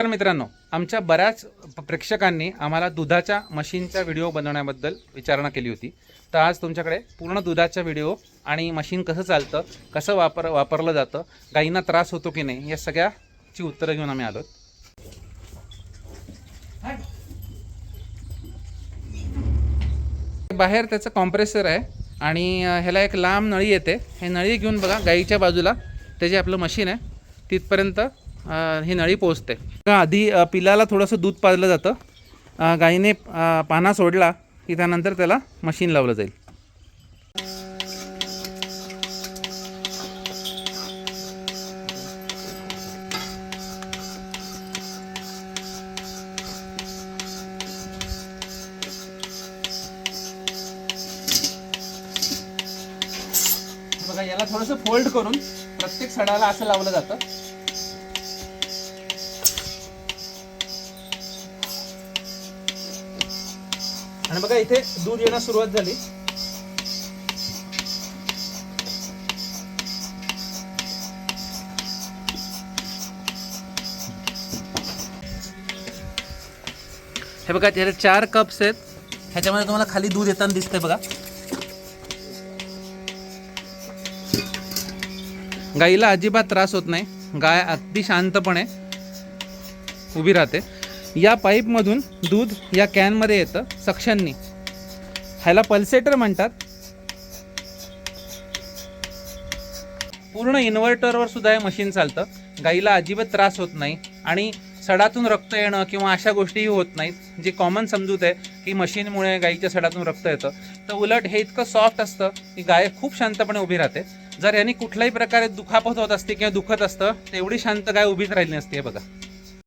तर मित्रांनो. आमच्या बऱ्याच प्रेक्षकांनी आम्हाला दुधाच्या मशीनचा व्हिडिओ बनवण्याबद्दल विचारणा केली होती. तर आज तुमच्याकडे पूर्ण दुधाचा व्हिडिओ आणि मशीन कसं चालतं कसं वापर वापरलं जातं गाईंना त्रास होतो की नाही या सगळ्याची उत्तरं घेऊन आम्ही आलो बाहेर त्याचं कॉम्प्रेसर आहे आणि ह्याला एक लांब नळी येते. हे नळी घेऊन बघा गाईच्या बाजूला ते जे आपलं मशीन आहे तिथपर्यंत ही नळी पोचते आधी पिलाला थोडंसं दूध पाजलं जातं. गायीने गाईने पाना सोडला की त्यानंतर त्याला मशीन लावलं जाईल. बघा याला थोडंसं फोल्ड करून प्रत्येक सडाला असं लावलं जातं. आणि बघा इथे दूध येण्यास सुरुवात झाली. हे बघा त्याचे चार कप्स आहेत. ह्याच्यामध्ये तुम्हाला खाली दूध येताना दिसतंय बघा. गाईला अजिबात त्रास होत नाही. गाय अगदी शांतपणे उभी राहते. या पाईपमधून दूध या कॅनमध्ये येतं सक्शननी ह्याला पल्सेटर म्हणतात. पूर्ण इन्व्हर्टरवर सुद्धा हे मशीन चालतं. गाईला अजिबात त्रास होत नाही आणि सडातून रक्त येणं किंवा अशा गोष्टीही होत नाहीत. जी कॉमन समजूत आहे की मशीनमुळे गाईच्या सडातून रक्त येतं. तर उलट हे इतकं सॉफ्ट असतं की गाय खूप शांतपणे उभी राहते. जर यांनी कुठल्याही प्रकारे दुखापत होत असते किंवा दुखत असतं तेवढी शांत गाय उभीच राहिली नसते हे बघा.